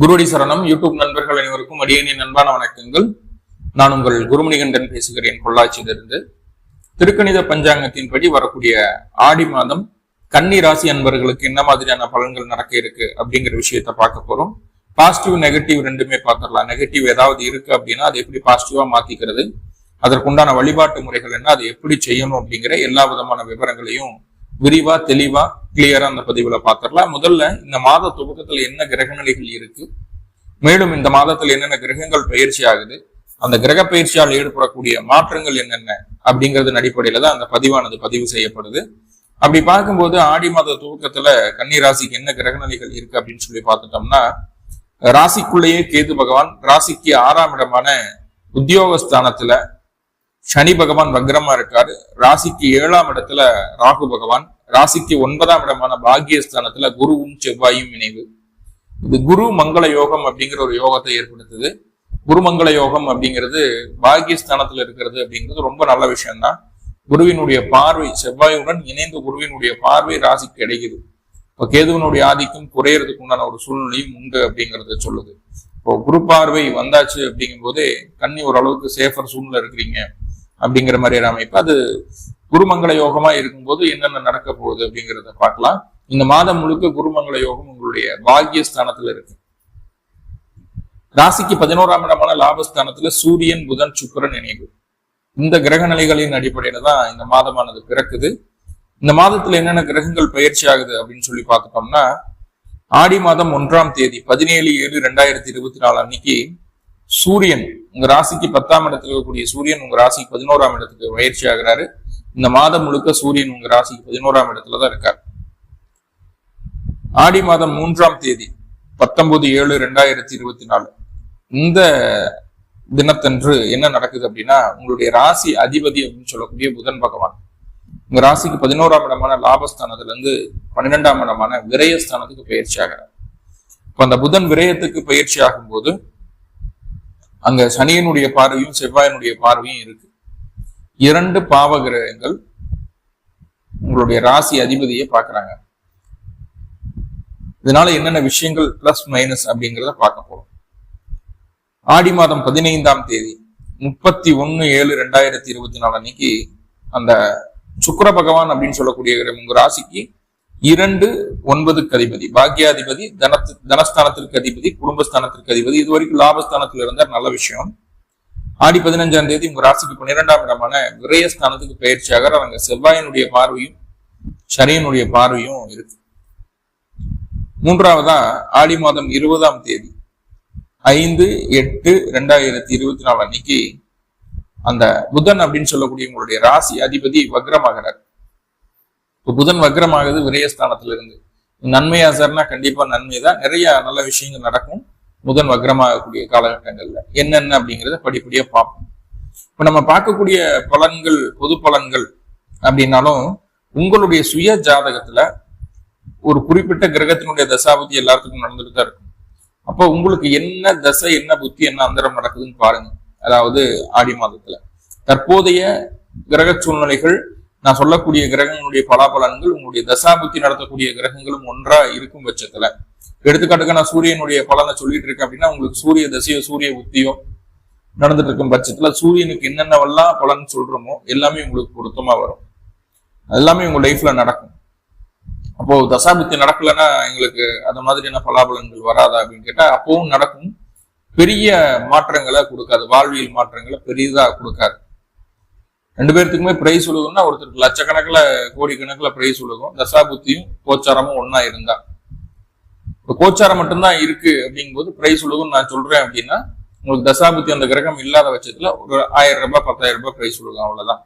குருடி சரணம். யூடியூப் நண்பர்கள் அனைவருக்கும் அடியனின் அன்பான வணக்கங்கள். நான் உங்கள் குருமணிகண்டன் பேசுகிறேன். பொள்ளாச்சியிலிருந்து. திருக்கணித பஞ்சாங்கத்தின்படி வரக்கூடிய ஆடி மாதம் கன்னி ராசி அன்பர்களுக்கு என்ன மாதிரியான பலன்கள் நடக்க இருக்கு அப்படிங்கிற விஷயத்த பார்க்க போறோம். பாசிட்டிவ் நெகட்டிவ் ரெண்டுமே பார்த்துடலாம். நெகட்டிவ் ஏதாவது இருக்கு அப்படின்னா அதை எப்படி பாசிட்டிவா மாத்திக்கிறது? அதற்குண்டான வழிபாட்டு முறைகள் என்ன? அதை எப்படி செய்யணும் அப்படிங்கிற எல்லா விதமான விவரங்களையும் விரிவா தெளிவா கிளியரா அந்த பதிவுல பாத்திரலாம் முதல்ல இந்த மாத துவக்கத்துல என்ன கிரக நிலைகள் இருக்கு? மேலும் இந்த மாதத்தில் என்னென்ன கிரகங்கள் பயிற்சி ஆகுது? அந்த கிரக பயிற்சியால் ஏற்படக்கூடிய மாற்றங்கள் என்னென்ன? அப்படிங்கறது அடிப்படையில தான் அந்த பதிவானது பதிவு செய்யப்படுது. அப்படி பார்க்கும்போது ஆடி மாத துவக்கத்துல கன்னி ராசிக்கு என்ன கிரக நிலைகள் இருக்கு அப்படின்னு சொல்லி பார்த்துட்டோம்னா ராசிக்குள்ளேயே கேது பகவான் ராசிக்கு ஆறாம் இடமான உத்தியோகஸ்தானத்துல சனி பகவான் வக்ரமா இருக்காரு. ராசிக்கு ஏழாம் இடத்துல ராகு பகவான். ராசிக்கு ஒன்பதாம் இடமான பாக்கியஸ்தானத்துல குருவும் செவ்வாயும் இணைவு. இது குரு மங்கள யோகம் அப்படிங்கிற ஒரு யோகத்தை ஏற்படுத்துது. குருமங்கள யோகம் அப்படிங்கிறது பாகியஸ்தானத்துல இருக்கிறது அப்படிங்கிறது ரொம்ப நல்ல விஷயம்தான். குருவினுடைய பார்வை செவ்வாயுடன் இணைந்து குருவினுடைய பார்வை ராசிக்கு கிடைக்குது இப்போ கேதுவனுடைய ஆதிக்கம் குறையறதுக்கு உண்டான ஒரு சூழ்நிலையும் உண்டு அப்படிங்கிறத சொல்லுது. இப்போ குரு பார்வை வந்தாச்சு அப்படிங்கும் போதே கண்ணி ஓரளவுக்கு சேஃபர் சூழ்நிலை இருக்கிறீங்க. அப்படிங்கிற மாதிரியான அமைப்பு. அது குருமங்கள யோகமா இருக்கும்போது என்னென்ன நடக்க போகுது அப்படிங்கிறத பார்க்கலாம். இந்த மாதம் முழுக்க குருமங்கள யோகம் உங்களுடைய பாக்கியஸ்தானத்துல இருக்கு. ராசிக்கு பதினோராம் இடமான லாபஸ்தானத்துல சூரியன் புதன் சுக்கிரன் இணைவு. இந்த கிரக நிலைகளின் அடிப்படையில தான் இந்த மாதமானது பிறக்குது. இந்த மாதத்துல என்னென்ன கிரகங்கள் பயிற்சி ஆகுது அப்படின்னு சொல்லி பார்த்துட்டோம்னா ஆடி மாதம் ஒன்றாம் தேதி பதினேழு ஏழு ரெண்டாயிரத்தி இருபத்தி நாலு அன்னைக்கு சூரியன் உங்க ராசிக்கு பத்தாம் இடத்துல இருக்கக்கூடிய சூரியன் உங்க ராசிக்கு பதினோராம் இடத்துக்கு பயிற்சி ஆகிறாரு. இந்த மாதம் முழுக்க சூரியன் உங்க ராசிக்கு பதினோராம் இடத்துல தான் இருக்கார். ஆடி மாதம் மூன்றாம் தேதி பத்தொன்பது ஏழு ரெண்டாயிரத்தி இருபத்தி நாலு. இந்த தினத்தன்று என்ன நடக்குது அப்படின்னா உங்களுடைய ராசி அதிபதி அப்படின்னு சொல்லக்கூடிய புதன் பகவான். உங்க ராசிக்கு பதினோராம் இடமான லாபஸ்தானத்துல இருந்து பன்னிரெண்டாம் இடமான விரயஸ்தானத்துக்கு பயிற்சி ஆகிறார். இப்ப அந்த புதன் விரயத்துக்கு பயிற்சி ஆகும்போது அங்க சனியனுடைய பார்வையும் செவ்வாயினுடைய பார்வையும் இருக்கு. இரண்டு பாவ கிரகங்கள் உங்களுடைய ராசி அதிபதியை பார்க்குறாங்க. இதனால என்னென்ன விஷயங்கள் பிளஸ் மைனஸ் அப்படிங்கிறத பார்க்க போறோம். ஆடி மாதம் பதினைந்தாம் தேதி முப்பத்தி ஒன்னு ஏழு ரெண்டாயிரத்தி இருபத்தி நாலு அன்னைக்கு அந்த சுக்கர பகவான் அப்படின்னு சொல்லக்கூடிய உங்க ராசிக்கு இரண்டு ஒன்பதுக்கு அதிபதி பாக்கியாதிபதி தனத்து தனஸ்தானத்திற்கு அதிபதி குடும்பஸ்தானத்திற்கு அதிபதி. இது வரைக்கும் லாபஸ்தானத்தில் இருந்தார் நல்ல விஷயம். ஆடி பதினஞ்சாம் தேதி உங்க ராசிக்கு பன்னிரெண்டாம் இடமான விரயஸ்தானத்துக்கு பயிற்சியாக அவங்க செவ்வாயினுடைய பார்வையும் சனியனுடைய பார்வையும் இருக்கு. மூன்றாவதா ஆடி மாதம் இருபதாம் தேதி ஐந்து எட்டு ரெண்டாயிரத்தி இருபத்தி நாலு அன்னைக்கு அந்த புதன் அப்படின்னு சொல்லக்கூடிய உங்களுடைய ராசி அதிபதி வக்ரமாகிறார். இப்போ புதன் வக்ரமாகுது விரயஸ்தானத்துல இருந்து நன்மையா சார்னா கண்டிப்பா நன்மை தான் நிறைய நல்ல விஷயங்கள் நடக்கும். புதன் வக்ரமாகக்கூடிய காலகட்டங்கள்ல. என்னென்ன அப்படிங்கிறத படிப்படியா பார்ப்போம். இப்ப நம்ம பார்க்கக்கூடிய பலன்கள் பொது பலன்கள் அப்படின்னாலும் உங்களுடைய சுய ஜாதகத்துல ஒரு குறிப்பிட்ட கிரகத்தினுடைய தசாபுத்தி எல்லாத்துக்கும் நடந்துட்டு தான் இருக்கும். அப்போ உங்களுக்கு என்ன தசை என்ன புத்தி என்ன அந்தரம் நடக்குதுன்னு பாருங்க. அதாவது ஆடி மாதத்துல. தற்போதைய கிரக சூழ்நிலைகள் நான் சொல்லக்கூடிய கிரகங்களுடைய பலாபலன்கள் உங்களுடைய தசாபுத்தி நடத்தக்கூடிய கிரகங்களும் ஒன்றா இருக்கும் பட்சத்துல. எடுத்துக்காட்டுக்கு நான் சூரியனுடைய பலனை சொல்லிட்டு இருக்கேன் அப்படின்னா உங்களுக்கு சூரிய தசையோ சூரிய உத்தியோ நடந்துட்டு இருக்கும் பட்சத்துல சூரியனுக்கு என்னென்னவெல்லாம் பலன் சொல்றோமோ எல்லாமே உங்களுக்கு பொருத்தமா வரும். எல்லாமே உங்க லைஃப்ல நடக்கும். அப்போ தசாபுத்தி நடக்கலைன்னா எங்களுக்கு அந்த மாதிரியான பலாபலன்கள் வராதா அப்படின்னு கேட்டா அப்பவும் நடக்கும். பெரிய மாற்றங்களை கொடுக்காது. வாழ்வியல் மாற்றங்களை பெரியதா கொடுக்காது. ரெண்டு பேர்த்துக்குமே பிரைஸ் உழுகும்னா ஒருத்தருக்கு லட்சக்கணக்கில் கோடிக்கணக்கில் பிரைஸ் உழுகும். தசாபுத்தியும் கோச்சாரமும் ஒன்னா இருந்தா. இப்போ கோச்சாரம் மட்டும்தான் இருக்கு அப்படிங்கும்போது பிரைஸ் உழுகும் நான் சொல்றேன் அப்படின்னா உங்களுக்கு தசாபுத்தி அந்த கிரகம் இல்லாத பட்சத்துல ஒரு ஆயிரம் ரூபாய் பத்தாயிரம் ரூபாய் பிரைஸ் உழுகும் அவ்வளவுதான்.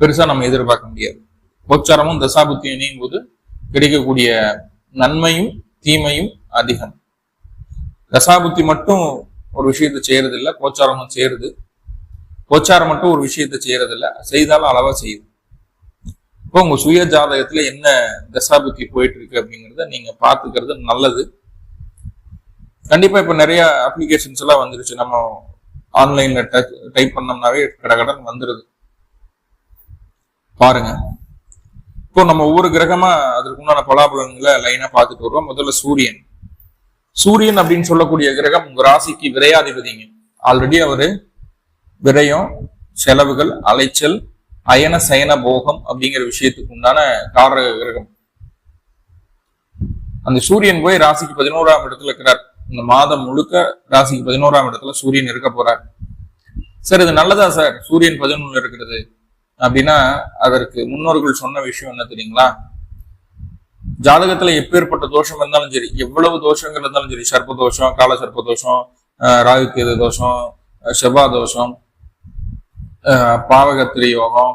பெருசா நம்ம எதிர்பார்க்க முடியாது. கோச்சாரமும் தசாபுத்தியும் இணையும் போது கிடைக்கக்கூடிய நன்மையும் தீமையும் அதிகம். தசாபுத்தி மட்டும் ஒரு விஷயத்தை செய்யறது இல்லை கோச்சாரமும் செய்யறது கோச்சாரம் மட்டும் ஒரு விஷயத்த செய்யறதில்ல. செய்தாலும் அளவா செய்யுது இப்போ உங்க சுய ஜாதகத்துல என்ன தசாபுத்தி போயிட்டு இருக்கு அப்படிங்கிறத நீங்க பாத்துக்கிறது நல்லது. கண்டிப்பா இப்ப நிறைய அப்ளிகேஷன்ஸ் எல்லாம் வந்துருச்சு. நம்ம ஆன்லைன்ல டைப் பண்ணோம்னாவே கடகடன் வந்துருது. பாருங்க. இப்போ நம்ம ஒவ்வொரு கிரகமா அதற்கு உண்டான பலாபலன்களை லைனா பார்த்துட்டு வருவோம். முதல்ல சூரியன். சூரியன் அப்படின்னு சொல்லக்கூடிய கிரகம் உங்க ராசிக்கு விரையாதிபதிங்க. ஆல்ரெடி அவரு விரயம் செலவுகள் அலைச்சல் அயன சயன போகம் அப்படிங்கிற விஷயத்துக்கு உண்டான காரக கிரகம். அந்த சூரியன் போய் ராசிக்கு பதினோராம் இடத்துல இருக்கிறார். இந்த மாதம் முழுக்க ராசிக்கு பதினோராம் இடத்துல சூரியன் இருக்க போறார். சார் இது நல்லதா சார்? சூரியன் பதினொன்று இருக்கிறது. அப்படின்னா அதற்கு முன்னோர்கள் சொன்ன விஷயம் என்ன தெரியுங்களா? ஜாதகத்துல எப்பேற்பட்ட தோஷம் இருந்தாலும் சரி எவ்வளவு தோஷங்கள் இருந்தாலும் சரி சர்ப்ப தோஷம் கால சர்ப்ப தோஷம் ராகு கேது தோஷம் செவ்வாய் தோஷம் பாவகத்திரி யோகம்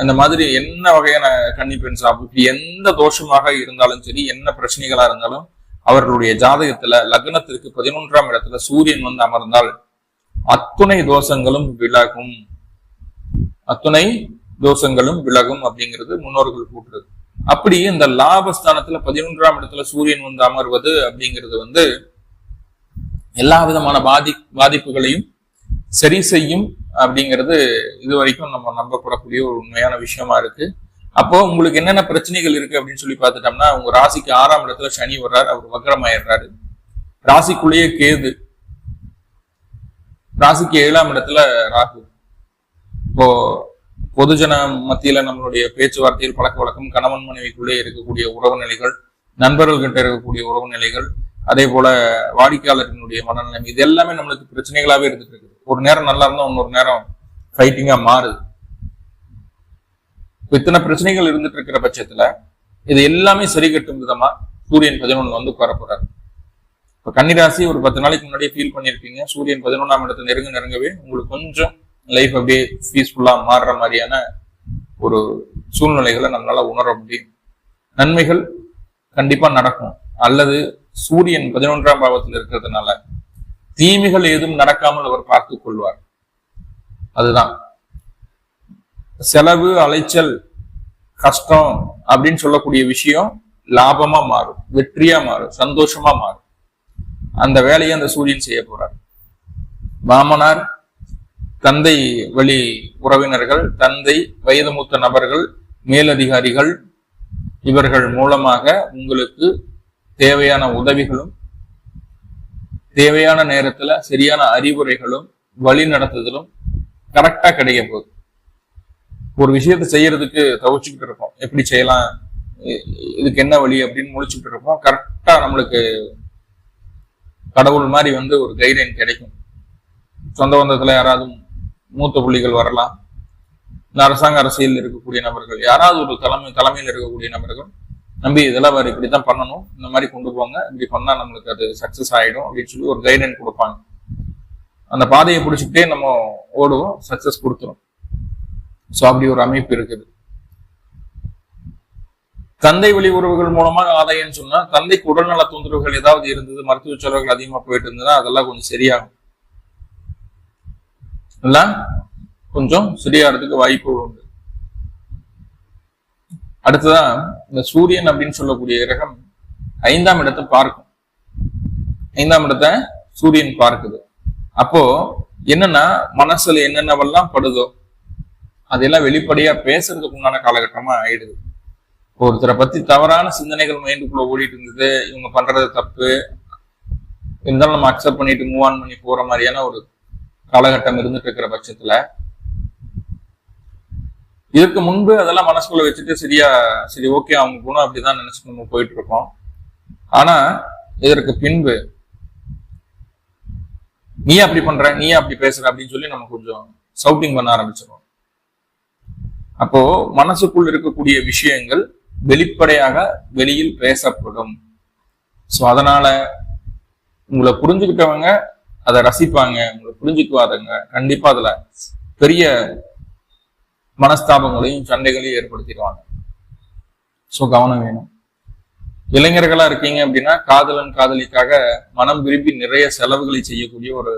இந்த மாதிரி என்ன வகையான கன்னி பெண் சாப்பிட்டு எந்த தோஷமாக இருந்தாலும் சரி என்ன பிரச்சனைகளா இருந்தாலும் அவர்களுடைய ஜாதகத்துல லக்னத்திற்கு பதினொன்றாம் இடத்துல சூரியன் வந்து அமர்ந்தால் அத்துணை தோஷங்களும் விலகும். அத்துணை தோஷங்களும் விலகும் அப்படிங்கிறது முன்னோர்கள் கூட்டுறது அப்படி இந்த லாபஸ்தானத்துல பதினொன்றாம் இடத்துல சூரியன் வந்து அமர்வது அப்படிங்கிறது வந்து எல்லா விதமான பாதி பாதிப்புகளையும் சரி செய்யும் அப்படிங்கிறது இது வரைக்கும் நம்ம நம்பக்கூடக்கூடிய ஒரு உண்மையான விஷயமா இருக்கு. அப்போ உங்களுக்கு என்னென்ன பிரச்சனைகள் இருக்கு அப்படின்னு சொல்லி பார்த்துட்டோம்னா உங்க ராசிக்கு ஆறாம் இடத்துல சனி வர்றாரு அவர் வக்கரமாயிடுறாரு ராசிக்குள்ளேயே கேது. ராசிக்கு ஏழாம் இடத்துல ராகு. இப்போ பொதுஜன மத்தியில நம்மளுடைய பேச்சுவார்த்தையில் பழக்க வழக்கம் கணவன் மனைவிக்குள்ளே இருக்கக்கூடிய உறவு நிலைகள் நண்பர்கள்கிட்ட இருக்கக்கூடிய உறவு நிலைகள் அதே போல வாடிக்கையாளர்களுடைய மனநிலைமை இது எல்லாமே நம்மளுக்கு பிரச்சனைகளாவே இருந்துட்டு இருக்குது ஒரு நேரம் நல்லா இருந்தா இன்னொரு நேரம் ஃபைட்டிங்கா மாறுது. இத்தனை பிரச்சனைகள் இருந்துட்டு இருக்கிற பட்சத்துல இது எல்லாமே சரி கட்டும் விதமா சூரியன் பதினொன்னு வந்து உட்கார இப்ப கன்னிராசி ஒரு பத்து நாளைக்கு முன்னாடியே ஃபீல் பண்ணிருப்பீங்க. சூரியன் பதினொன்றாம் இடத்துல நெருங்க நெருங்கவே உங்களுக்கு கொஞ்சம் லைஃப் அப்படியே பீஸ்ஃபுல்லா மாறுற மாதிரியான ஒரு சூழ்நிலைகளை நம்மளால உணர முடியும். நன்மைகள் கண்டிப்பா நடக்கும். அல்லது சூரியன் பதினொன்றாம் பாவத்தில் இருக்கிறதுனால தீமைகள் ஏதும் நடக்காமல் அவர் பார்த்துக் கொள்வார். அதுதான். செலவு அலைச்சல் கஷ்டம் அப்படின்னு சொல்லக்கூடிய விஷயம் லாபமா மாறும் வெற்றியா மாறும் சந்தோஷமா மாறும். அந்த வேலையை அந்த சூரியன் செய்ய போறார். மாமனார் தந்தை வழி உறவினர்கள் தந்தை வயது மூத்த நபர்கள் மேலதிகாரிகள் இவர்கள் மூலமாக உங்களுக்கு தேவையான உதவிகளும் தேவையான நேரத்துல சரியான அறிவுரைகளும் வழி நடத்துதலும் கரெக்டா கிடைக்க போகுது. ஒரு விஷயத்த செய்யறதுக்கு தவிச்சுக்கிட்டு இருப்போம் எப்படி செய்யலாம்? இதுக்கு என்ன வழி அப்படின்னு முடிச்சுட்டு இருப்போம் கரெக்டா நம்மளுக்கு கடவுள் மாதிரி வந்து ஒரு கைட்லைன் கிடைக்கும். சொந்த பந்தத்துல யாராவது மூத்த புள்ளிகள் வரலாம். இந்த அரசாங்க அரசியல் இருக்கக்கூடிய நபர்கள் யாராவது ஒரு தலைமை தலைமையில் இருக்கக்கூடிய நபர்கள் நம்பி இதெல்லாம் வேறு இப்படி தான் பண்ணணும். இந்த மாதிரி கொண்டு போங்க. இப்படி பண்ணால் நம்மளுக்கு அது சக்ஸஸ் ஆகிடும் அப்படின்னு சொல்லி ஒரு கைடன்ஸ் கொடுப்பாங்க. அந்த பாதையை பிடிச்சிக்கிட்டே நம்ம ஓடுவோம். சக்ஸஸ் கொடுத்துரும். ஸோ அப்படி ஒரு அமைப்பு இருக்குது. தந்தை வழி உறவுகள் மூலமாக ஆதாயம்னு சொன்னா தந்தைக்கு உடல்நல தொந்தரவுகள் ஏதாவது இருந்தது மருத்துவ செலவுகள் அதிகமா போயிட்டு இருந்ததுன்னா அதெல்லாம் கொஞ்சம் சரியாகும். எல்லாம் கொஞ்சம் சரியாகிறதுக்கு வாய்ப்பு உண்டு. அடுத்ததான் இந்த சூரியன் அப்படின்னு சொல்லக்கூடிய கிரகம் ஐந்தாம் இடத்தை பார்க்கும். ஐந்தாம் இடத்தை சூரியன் பார்க்குது. அப்போ என்னன்னா மனசுல என்னென்னவெல்லாம் படுதோ அதெல்லாம் வெளிப்படையா பேசுறதுக்கு உண்டான காலகட்டமா ஆயிடுது. ஒருத்தரை பத்தி தவறான சிந்தனைகள் மைண்டுக்குள்ள ஓடிட்டு இருந்தது இவங்க பண்றது தப்பு இருந்தாலும் நம்ம அக்செப்ட் பண்ணிட்டு மூவ் ஆன் பண்ணி போற மாதிரியான ஒரு காலகட்டம் இருந்துட்டு இருக்கிற பட்சத்துல இதற்கு முன்பு அதெல்லாம் மனசுக்குள்ள வச்சுட்டு சரியா சரி ஓகே அவங்க போனோம் அப்படிதான் நினைச்சு நம்ம போயிட்டு இருக்கோம். ஆனா இதற்கு பின்பு நீ அப்படி பண்ற? நீ அப்படி பேசுற? அப்படின்னு சொல்லி நம்ம கொஞ்சம் சவுட்டிங் பண்ண ஆரம்பிச்சிடும் அப்போ மனசுக்குள் இருக்கக்கூடிய விஷயங்கள் வெளிப்படையாக வெளியில் பேசப்படும். ஸோ அதனால உங்களை புரிஞ்சுக்கிட்டவங்க அதை ரசிப்பாங்க உங்களை புரிஞ்சுக்குவாதங்க. கண்டிப்பா அதுல பெரிய மனஸ்தாபங்களையும் சண்டைகளையும் ஏற்படுத்திடுவாங்க. ஸோ கவனம் வேணும். இளைஞர்களா இருக்கீங்க அப்படின்னா காதலன் காதலிக்காக மனம் விரும்பி நிறைய செலவுகளை செய்யக்கூடிய ஒரு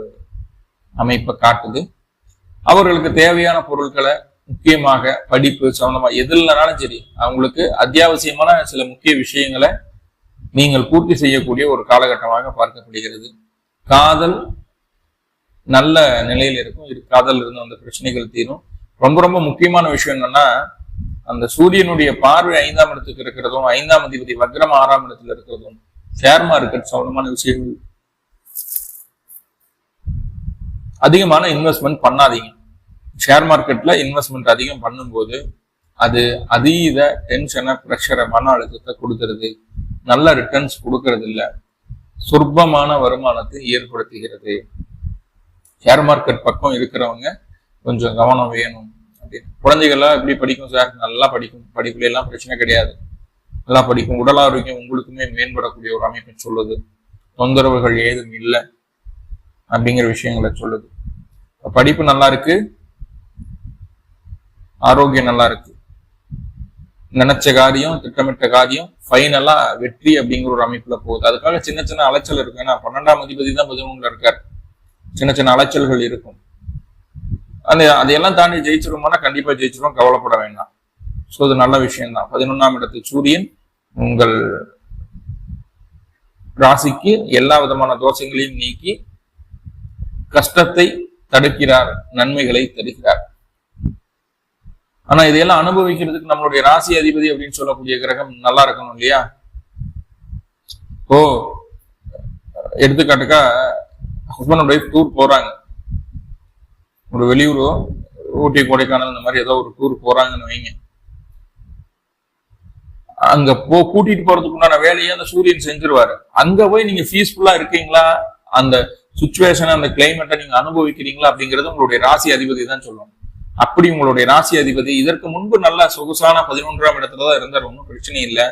அமைப்பை காட்டுது. அவர்களுக்கு தேவையான பொருட்களை முக்கியமாக படிப்பு சம்பந்தமா எதுலனாலும் சரி அவங்களுக்கு அத்தியாவசியமான சில முக்கிய விஷயங்களை நீங்கள் பூர்த்தி செய்யக்கூடிய ஒரு காலகட்டமாக பார்க்கப்படுகிறது. காதல் நல்ல நிலையில் இருக்கும். காதல் இருந்து அந்த பிரச்சனைகள் தீரும். ரொம்ப ரொம்ப முக்கியமான விஷயம் என்னன்னா அந்த சூரியனுடைய பார்வை ஐந்தாம் இடத்துக்கு இருக்கிறதும் ஐந்தாம் அதிபதி வக்ரம் ஆறாம் இடத்துல இருக்கிறதும் ஷேர் மார்க்கெட் சம்பந்தமான விஷயங்கள். அதிகமான இன்வெஸ்ட்மெண்ட் பண்ணாதீங்க. ஷேர் மார்க்கெட்ல இன்வெஸ்ட்மெண்ட் அதிகம் பண்ணும்போது அது அதீத டென்ஷனை ப்ரெஷரை மன அழுத்தத்தை கொடுக்கறது. நல்ல ரிட்டர்ன்ஸ் கொடுக்கறது இல்லை சொற்பமான வருமானத்தை ஏற்படுத்துகிறது. ஷேர் மார்க்கெட் பக்கம் இருக்கிறவங்க கொஞ்சம் கவனம் வேணும். அப்படின்னு குழந்தைகள்லாம் எப்படி படிக்கும் சார் நல்லா படிக்கும். படிப்புல எல்லாம் பிரச்சனை கிடையாது. நல்லா படிக்கும். உடல் ஆரோக்கியம் உங்களுக்குமே மேம்படக்கூடிய ஒரு அமைப்பு சொல்லுது. தொந்தரவுகள் ஏதும் இல்லை அப்படிங்கிற விஷயங்களை சொல்லுது. படிப்பு நல்லா இருக்கு. ஆரோக்கியம் நல்லா இருக்கு. நினைச்ச காரியம் திட்டமிட்ட காரியம் ஃபைனலா வெற்றி அப்படிங்கிற ஒரு அமைப்புல போகுது. அதுக்காக சின்ன சின்ன அலைச்சல் இருக்கும் ஏன்னா பன்னெண்டாம் அதிபதி தான் பதிமூணுல இருக்காரு. சின்ன சின்ன அலைச்சல்கள் இருக்கும். அந்த அதையெல்லாம் தாண்டி ஜெயிச்சிருமோனா கண்டிப்பா ஜெயிச்சிரும் கவலைப்பட வேண்டாம். ஸோ அது நல்ல விஷயம் தான் இடத்து சூரியன் உங்கள் ராசிக்கு எல்லா விதமான தோஷங்களையும் நீக்கி கஷ்டத்தை தடுக்கிறார் நன்மைகளை தருகிறார். ஆனா இதையெல்லாம் அனுபவிக்கிறதுக்கு நம்மளுடைய ராசி அதிபதி அப்படின்னு சொல்லக்கூடிய கிரகம் நல்லா இருக்கணும் இல்லையா? ஓ எடுத்துக்காட்டுக்கா ஹஸ்பண்ட் அண்ட் ஒய்ஃப் டூர் போறாங்க. ஒரு வெளியூரோ ஊட்டி கொடைக்கானல் இந்த மாதிரி ஏதோ ஒரு டூர் போறாங்கன்னு வைங்க. அங்க போ கூட்டிட்டு போறதுக்கு உண்டான வேலையை அந்த சூரியன் செஞ்சிருவாரு. அங்க போய் நீங்க பீஸ்ஃபுல்லா இருக்கீங்களா? அந்த சுச்சுவேஷன் அந்த கிளைமேட்டை நீங்க அனுபவிக்கிறீங்களா அப்படிங்கறது உங்களுடைய ராசி அதிபதி தான் சொல்லணும் அப்படி உங்களுடைய ராசி அதிபதி இதற்கு முன்பு நல்ல சொகுசான பதினொன்றாம் இடத்துல தான் இருந்தார் ஒன்றும் பிரச்சனை இல்லை.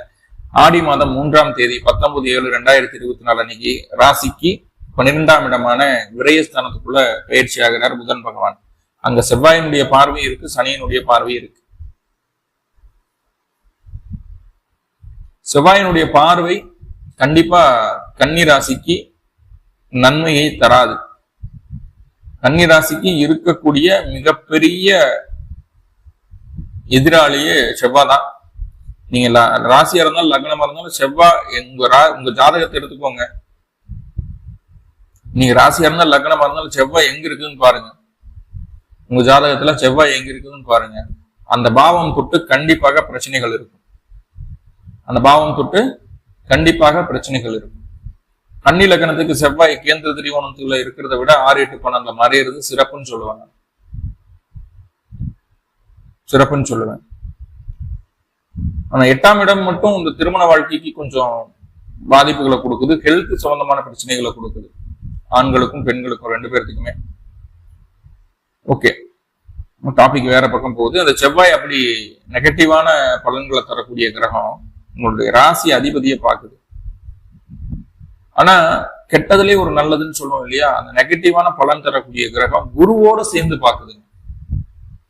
ஆடி மாதம் மூன்றாம் தேதி பத்தொன்பது ஏழு ரெண்டாயிரத்தி இருபத்தி நாலு அன்னைக்கு ராசிக்கு பன்னிரெண்டாம் இடமான விரயஸ்தானத்துக்குள்ள பயிற்சி ஆகிறார் புதன் பகவான். அங்க செவ்வாயினுடைய பார்வை இருக்கு சனியினுடைய பார்வை இருக்கு. செவ்வாயினுடைய பார்வை கண்டிப்பா கன்னி ராசிக்கு நன்மையை தராது. கன்னிராசிக்கு இருக்கக்கூடிய மிகப்பெரிய எதிராளியே செவ்வாய் தான். நீங்க ராசியா இருந்தாலும் லக்னமா இருந்தாலும் செவ்வாய் உங்க ரா உங்க ஜாதகத்தை எடுத்துக்கோங்க. நீங்க ராசியா இருந்தால் லக்னமா இருந்தாலும் செவ்வாய் எங்க இருக்குதுன்னு பாருங்க. உங்க ஜாதகத்துல செவ்வாய் எங்க இருக்குதுன்னு பாருங்க. அந்த பாவம் தொட்டு கண்டிப்பாக பிரச்சனைகள் இருக்கும். அந்த பாவம் தொட்டு கண்டிப்பாக பிரச்சனைகள் இருக்கும். கன்னி லக்னத்துக்கு செவ்வாய் கேந்திர திரிகோணத்துல இருக்கிறத விட ஆறு எட்டு பன்னெண்டுல மறையிறது சிறப்புன்னு சொல்லுவாங்க. சிறப்புன்னு சொல்லுவேன். ஆனா எட்டாம் இடம் மட்டும் இந்த திருமண வாழ்க்கைக்கு கொஞ்சம் பாதிப்புகளை கொடுக்குது. ஹெல்த் சம்பந்தமான பிரச்சனைகளை கொடுக்குது. ஆண்களுக்கும் பெண்களுக்கும் ரெண்டு பேர்த்துக்குமே. ஓகே டாபிக் வேற பக்கம் போகுது. அந்த செவ்வாய் அப்படி நெகட்டிவான பலன்களை தரக்கூடிய கிரகம் உங்களுடைய ராசி அதிபதியை பார்க்குது. ஆனா கெட்டதுலே ஒரு நல்லதுன்னு சொல்லுவோம் இல்லையா? அந்த நெகட்டிவான பலன் தரக்கூடிய கிரகம் குருவோட சேர்ந்து பாக்குதுங்க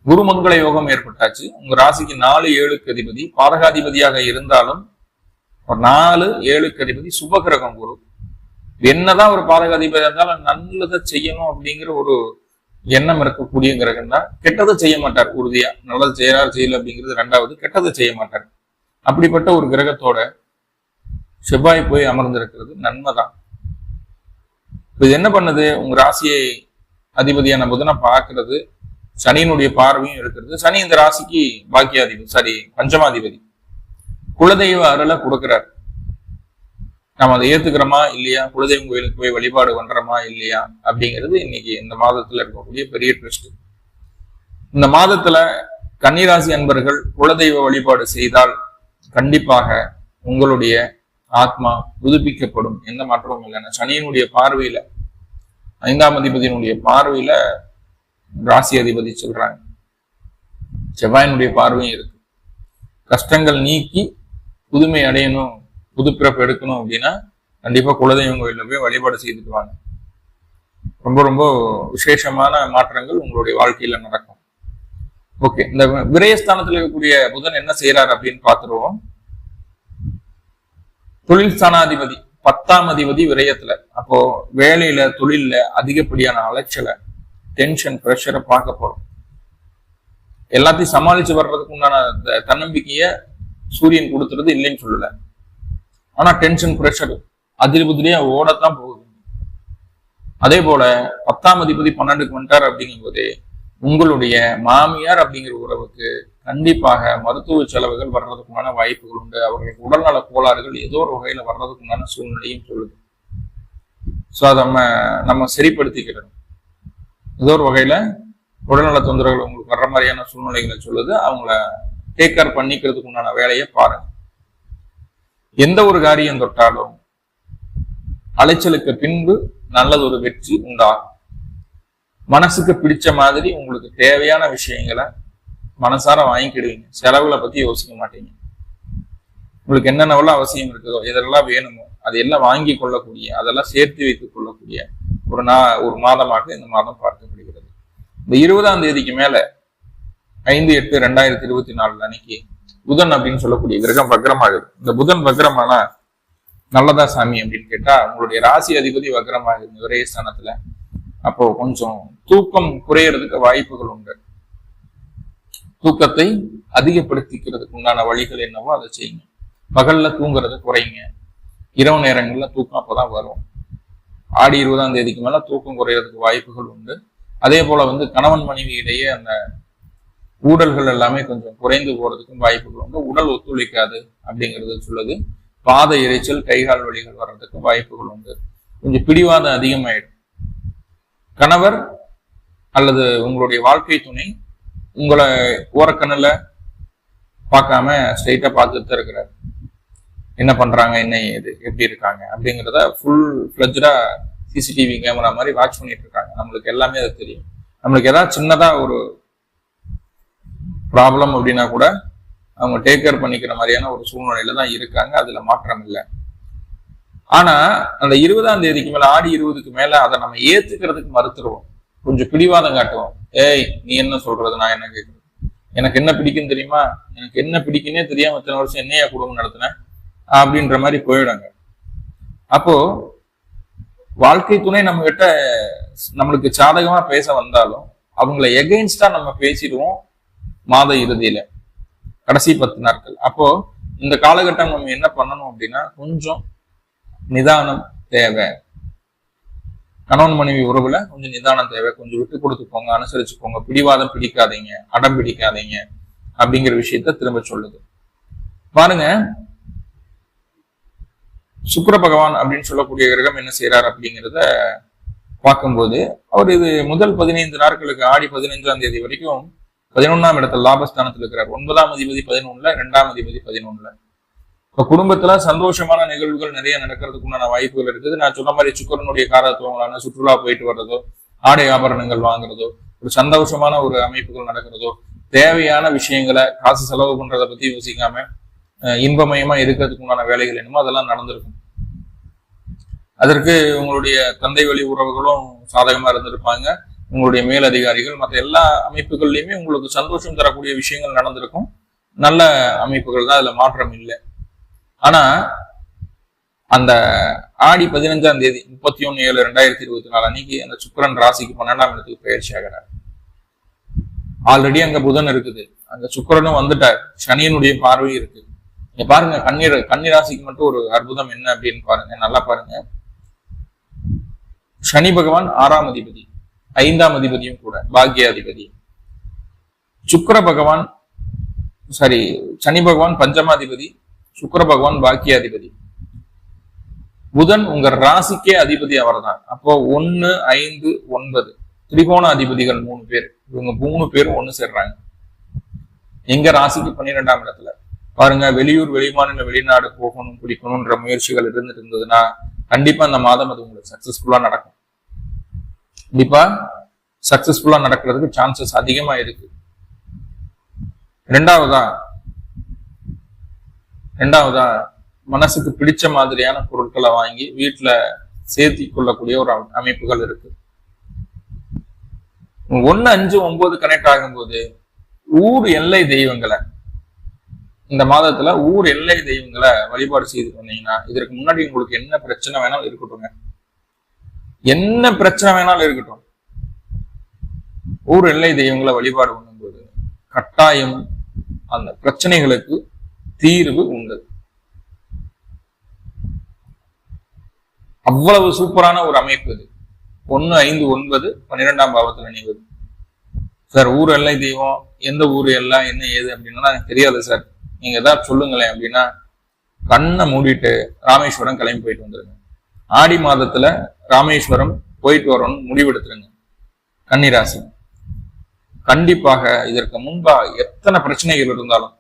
குருமங்கள யோகம் ஏற்பட்டாச்சு. உங்க ராசிக்கு நாலு ஏழுக்கு அதிபதி. பாதகாதிபதியாக இருந்தாலும் ஒரு நாலு ஏழுக்கு அதிபதி சுப கிரகம் குரு. என்னதான் ஒரு பாதக பாரகாதிபதி இருந்தாலும் நல்லதை செய்யணும் அப்படிங்கிற ஒரு எண்ணம் இருக்கக்கூடிய கிரகம் தான் கெட்டதை செய்ய மாட்டார். உறுதியா நல்லது செய்யறாரு செய்யல அப்படிங்கிறது ரெண்டாவது கெட்டதை செய்ய மாட்டார். அப்படிப்பட்ட ஒரு கிரகத்தோட செவ்வாய் போய் அமர்ந்திருக்கிறது நன்மை தான் இது என்ன பண்ணுது? உங்க ராசியை அதிபதியான புதனை பார்க்கறது. சனியினுடைய பார்வையும் இருக்கிறது சனி இந்த ராசிக்கு பாக்கியாதிபதி சாரி பஞ்சமாதிபதி. குலதெய்வ அருளை கொடுக்கிறார். நம்ம அதை ஏத்துக்கிறோமா இல்லையா? குலதெய்வம் கோயிலுக்கு போய் வழிபாடு பண்றோமா இல்லையா? அப்படிங்கிறது இன்னைக்கு இந்த மாதத்துல இருக்கக்கூடிய பெரிய ட்விஸ்ட் இந்த மாதத்துல கன்னிராசி அன்பர்கள் குலதெய்வ வழிபாடு செய்தால் கண்டிப்பாக உங்களுடைய ஆத்மா புதுப்பிக்கப்படும். எந்த மாற்றமும் இல்லைன்னா சனியினுடைய பார்வையில ஐந்தாம் அதிபதியினுடைய பார்வையில ராசி அதிபதி சொல்றாங்க. செவ்வாயினுடைய பார்வையும் இருக்கு. கஷ்டங்கள் நீக்கி புதுமை அடையணும். புதுப்பிறப்பு எடுக்கணும் அப்படின்னா கண்டிப்பா குலதெய்வம் கோயிலில் போய் வழிபாடு செய்துட்டு வாங்க. ரொம்ப ரொம்ப விசேஷமான மாற்றங்கள் உங்களுடைய வாழ்க்கையில நடக்கும். ஓகே இந்த விரயஸ்தானத்தில் இருக்கக்கூடிய புதன் என்ன செய்யறாரு அப்படின்னு பார்த்துருவோம். தொழில் ஸ்தானாதிபதி பத்தாம் அதிபதி விரயத்துல. அப்போ வேலையில தொழில்ல அதிகப்படியான அலைச்சலை டென்ஷன் ப்ரெஷரை பார்க்க போறோம். எல்லாத்தையும் சமாளிச்சு வர்றதுக்கு உண்டான தன்னம்பிக்கைய சூரியன் கொடுத்துறது இல்லைன்னு சொல்லல. ஆனா டென்ஷன் ப்ரெஷர் அதிபதிலேயே ஓடத்தான் போகுது. அதே போல பத்தாம் அதிபதி பன்னெண்டுக்கு வந்துட்டார் அப்படிங்கும்போது உங்களுடைய மாமியார் அப்படிங்கிற உறவுக்கு கண்டிப்பாக மருத்துவ செலவுகள் வர்றதுக்குண்டான வாய்ப்புகள் உண்டு. அவர்களுக்கு உடல்நல கோளாறுகள் ஏதோ ஒரு வகையில வர்றதுக்குண்டான சூழ்நிலையும் சொல்லுது. ஸோ அதை நம்ம நம்ம சரிப்படுத்திக்கிறோம். ஏதோ ஒரு வகையில உடல்நல தொந்தரவுகள் உங்களுக்கு வர்ற மாதிரியான சூழ்நிலைகளை சொல்லுது. அவங்கள டேக் கேர் பண்ணிக்கிறதுக்கு உண்டான வேலையை பாருங்க. எந்த ஒரு காரியம் தொட்டாலும் அலைச்சலுக்கு பின்பு நல்லது ஒரு வெற்றி உண்டாகும். மனசுக்கு பிடிச்ச மாதிரி உங்களுக்கு தேவையான விஷயங்களை மனசார வாங்கிக்கிடுவீங்க. செலவுகளை பத்தி யோசிக்க மாட்டீங்க. உங்களுக்கு என்னென்னவெல்லாம் அவசியம் இருக்குதோ எதெல்லாம் வேணுமோ அதையெல்லாம் வாங்கி கொள்ளக்கூடிய அதெல்லாம் சேர்த்து வைத்துக் கொள்ளக்கூடிய ஒரு நா ஒரு மாதமாக இந்த மாதம் பார்க்கப்படுகிறது. இந்த இருபதாம் தேதிக்கு மேல ஐந்து எட்டு ரெண்டாயிரத்தி இருபத்தி நாலு அன்னைக்கு புதன் அப்படின்னு சொல்லக்கூடிய கிரகம் வக்ரமாகுது. இந்த புதன் வக்ரமானா நல்லதா சாமி அப்படின்னு கேட்டா உங்களுடைய ராசி அதிபதி வக்ரமாகுது ஒரே ஸ்தானத்துல. அப்போ கொஞ்சம் தூக்கம் குறையறதுக்கு வாய்ப்புகள் உண்டு. தூக்கத்தை அதிகப்படுத்திக்கிறதுக்கு உண்டான வழிகள் என்னவோ அதை செய்யுங்க. பகல்ல தூங்குறத குறைங்க. இரவு நேரங்கள்ல தூக்கம் அப்பதான் வரும். ஆடி இருபதாம் தேதிக்கு மேல தூக்கம் குறையறதுக்கு வாய்ப்புகள் உண்டு. அதே போல வந்து கணவன் மனைவி இடையே அந்த ஊடல்கள் எல்லாமே கொஞ்சம் குறைந்து போறதுக்கும் வாய்ப்புகள் உண்டு. உடல் ஒத்துழைக்காது அப்படிங்கிறது சொல்லுது. பாத இறைச்சல் கைகால் வழிகள் வர்றதுக்கும் வாய்ப்புகள் உண்டு. கொஞ்சம் பிடிவாதம் அதிகமாயிடும். கணவர் அல்லது உங்களுடைய வாழ்க்கை துணை உங்களை ஓரக்கண்ணில் பார்க்காம ஸ்ட்ரெயிட்டா பார்த்துட்டு தான் இருக்கிறார். என்ன பண்றாங்க? என்ன இது எப்படி இருக்காங்க? அப்படிங்கிறத ஃபுல் ஃபிளஜ்டா சிசிடிவி கேமரா மாதிரி வாட்ச் பண்ணிட்டு இருக்காங்க. நம்மளுக்கு எல்லாமே அது தெரியும். நம்மளுக்கு ஏதாவது சின்னதா ஒரு ப்ராப்ளம் அப்படின்னா கூட அவங்க டேக் கேர் பண்ணிக்கிற மாதிரியான ஒரு சூழ்நிலையில தான் இருக்காங்க. அதுல மாற்றம் இல்லை. ஆனா அந்த இருபதாம் தேதிக்கு மேல ஆடி இருபதுக்கு மேல அதை நம்ம ஏத்துக்கிறதுக்கு மறுத்துருவோம். கொஞ்சம் பிடிவாதம் காட்டுவோம். ஏய் நீ என்ன சொல்றது? நான் என்ன கேட்கறது எனக்கு என்ன பிடிக்கும் தெரியுமா? எனக்கு என்ன பிடிக்குன்னே தெரியாம இத்தனை வருஷம் என்னையா குடும்பம் நடத்தினேன் அப்படின்ற மாதிரி போயிடுங்க அப்போ வாழ்க்கை துணை நம்ம கிட்ட நம்மளுக்கு சாதகமா பேச வந்தாலும் அவங்கள எகெயின்ஸ்டா நம்ம பேசிடுவோம். மாத இறுதியில கடைசி பத்து நாட்கள். அப்போ இந்த காலகட்டம் நம்ம என்ன பண்ணணும் அப்படின்னா கொஞ்சம் நிதானம் தேவை. கணவன் மனைவி உறவுல கொஞ்சம் நிதானம் தேவை. கொஞ்சம் விட்டு கொடுத்துக்கோங்க அனுசரிச்சுக்கோங்க பிடிவாதம் பிடிக்காதீங்க அடம் பிடிக்காதீங்க அப்படிங்கிற விஷயத்த திரும்ப சொல்லுது. பாருங்க. சுக்கர பகவான் அப்படின்னு சொல்லக்கூடிய கிரகம் என்ன செய்யறாரு அப்படிங்கிறத பார்க்கும்போது அவர் இது முதல் பதினைந்து நாட்களுக்கு ஆடி பதினைஞ்சாம் தேதி வரைக்கும் பதினொன்னாம் இடத்துல லாபஸ்தானத்தில் இருக்கிறார். ஒன்பதாம் அதிபதி பதினொன்னுல ரெண்டாம் அதிபதி பதினொன்னுல. இப்போ குடும்பத்துல சந்தோஷமான நிகழ்வுகள் நிறைய நடக்கிறதுக்கு உண்டான வாய்ப்புகள் இருக்குது. நான் சொன்ன மாதிரி சுக்கரனுடைய காரத்துவங்களான சுற்றுலா போயிட்டு வர்றதோ ஆடை ஆபரணங்கள் வாங்குறதோ ஒரு சந்தோஷமான ஒரு அமைப்புகள் நடக்கிறதோ தேவையான விஷயங்களை காசு செலவு பண்றதை பத்தி யோசிக்காம இன்பமயமா இருக்கிறதுக்கு உண்டான வேலைகள் என்னமோ அதெல்லாம் நடந்திருக்கும். அதற்கு உங்களுடைய தந்தை வழி உறவுகளும் சாதகமா இருந்திருப்பாங்க. உங்களுடைய மேலதிகாரிகள் மற்ற எல்லா அமைப்புகள்லையுமே உங்களுக்கு சந்தோஷம் தரக்கூடிய விஷயங்கள் நடந்திருக்கும். நல்ல அமைப்புகள் தான் அதுல மாற்றம் இல்லை. ஆனா அந்த ஆடி பதினஞ்சாம் தேதி முப்பத்தி ஒன்னு ஏழு ரெண்டாயிரத்தி இருபத்தி நாலு அன்னைக்கு அந்த சுக்கரன் ராசிக்கு பன்னெண்டாம் இடத்துக்கு பயிற்சி ஆகிறார். ஆல்ரெடி அங்க புதன் இருக்குது. அங்க சுக்கரனும் வந்துட்டார். சனியனுடைய பார்வை இருக்கு. நீங்க பாருங்க கண்ணீர் கன்னிராசிக்கு மட்டும் ஒரு அற்புதம் என்ன அப்படின்னு பாருங்க நல்லா பாருங்க. சனி பகவான் ஆறாம் அதிபதி. ஐந்தாம் அதிபதியும் கூட பாக்யாதிபதி. சுக்கர பகவான் சாரி சனி பகவான் பஞ்சமாதிபதி சுக்கர பகவான் பாக்கியாதிபதி புதன் உங்க ராசிக்கே அதிபதி அவர் தான் அப்போ ஒன்னு ஐந்து ஒன்பது. திரிகோண அதிபதிகள் மூணு பேர். இவங்க மூணு பேரும் ஒண்ணு சேர்றாங்க. எங்க ராசிக்கு பன்னிரெண்டாம் இடத்துல? பாருங்க வெளியூர் வெளிமாநில வெளிநாடு போகணும் பிடிக்கணும்ன்ற முயற்சிகள் இருந்துட்டு இருந்ததுன்னா கண்டிப்பா அந்த மாதம் அது உங்களுக்கு சக்சஸ்ஃபுல்லா நடக்கும். கண்டிப்பா சக்சஸ்ஃபுல்லா நடக்கிறதுக்கு சான்சஸ் அதிகமா இருக்கு. ரெண்டாவதா ரெண்டாவதா மனசுக்கு பிடிச்ச மாதிரியான பொருட்களை வாங்கி வீட்டுல சேர்த்தி கொள்ளக்கூடிய ஒரு அமைப்புகள் இருக்கு. ஒன்னு அஞ்சு ஒன்பது கனெக்ட் ஆகும்போது ஊர் எல்லை தெய்வங்களை இந்த மாதத்துல ஊர் எல்லை தெய்வங்களை வழிபாடு செய்து வந்தீங்கன்னா இதற்கு முன்னாடி உங்களுக்கு என்ன பிரச்சனை வேணாலும் இருக்கட்டும் என்ன பிரச்சனை வேணாலும் இருக்கட்டும். ஊர் எல்லை தெய்வங்களை வழிபாடு பண்ணும்போது கட்டாயம் அந்த பிரச்சனைகளுக்கு தீர்வு உண்டு. அவ்வளவு சூப்பரான ஒரு அமைப்பு இது. ஒன்னு ஐந்து ஒன்பது பன்னிரெண்டாம் பாவத்தில் இணைவது சார் ஊர் எல்லை தெய்வம் எந்த ஊர் எல்லாம் என்ன ஏது அப்படின்னா எனக்கு தெரியாது சார். நீங்க ஏதாவது சொல்லுங்களேன் அப்படின்னா கண்ணை மூடிட்டு ராமேஸ்வரம் கிளம்பி போயிட்டு வந்துருங்க. ஆடி மாதத்துல ராமேஸ்வரம் போயிட்டு வரணும்னு முடிவெடுத்துருங்க. கன்னிராசி. கண்டிப்பாக இதற்கு முன்பா எத்தனை பிரச்சனைகள் இருந்தாலும்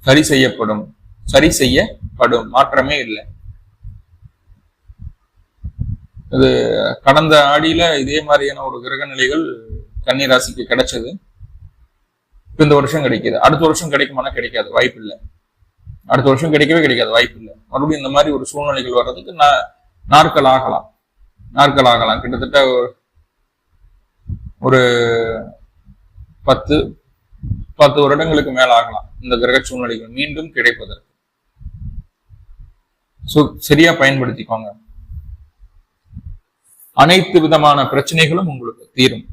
சரி செய்யப்படும். சரி செய்யப்படும். மாற்றமே இல்லை. இது கடந்த ஆடியில இதே மாதிரியான ஒரு கிரக நிலைகள் கன்னிராசிக்கு கிடைச்சது. இந்த வருஷம் கிடைக்குது. அடுத்த வருஷம் கிடைக்குமானா கிடைக்காது. வாய்ப்பு இல்லை அடுத்த வருஷம் கிடைக்கவே கிடைக்காது. வாய்ப்பு இல்லை மறுபடியும் இந்த மாதிரி ஒரு சூழ்நிலைகள் வர்றதுக்கு நான் நாட்கள் ஆகலாம் நாட்கள் ஆகலாம் கிட்டத்தட்ட ஒரு- பத்து பத்து வருடங்களுக்கு மேல ஆகலாம் இந்த கிரக சூழ்நிலைகள் மீண்டும் கிடைப்பதற்கு. சரியா பயன்படுத்திக்கோங்க. அனைத்து விதமான பிரச்சனைகளும் உங்களுக்கு தீரும்.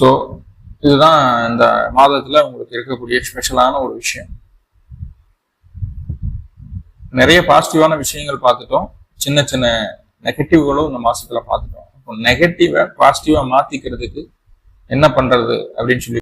ஸோ இதுதான் இந்த மாதத்துல உங்களுக்கு இருக்கக்கூடிய ஸ்பெஷலான ஒரு விஷயம். நிறைய பாசிட்டிவான விஷயங்கள் பார்த்துட்டோம். சின்ன சின்ன நெகட்டிவ்களும் இந்த மாசத்துல பார்த்துட்டோம். அப்போ நெகட்டிவை பாசிட்டிவா மாத்திக்கிறதுக்கு என்ன பண்றது அப்படின்னு சொல்லி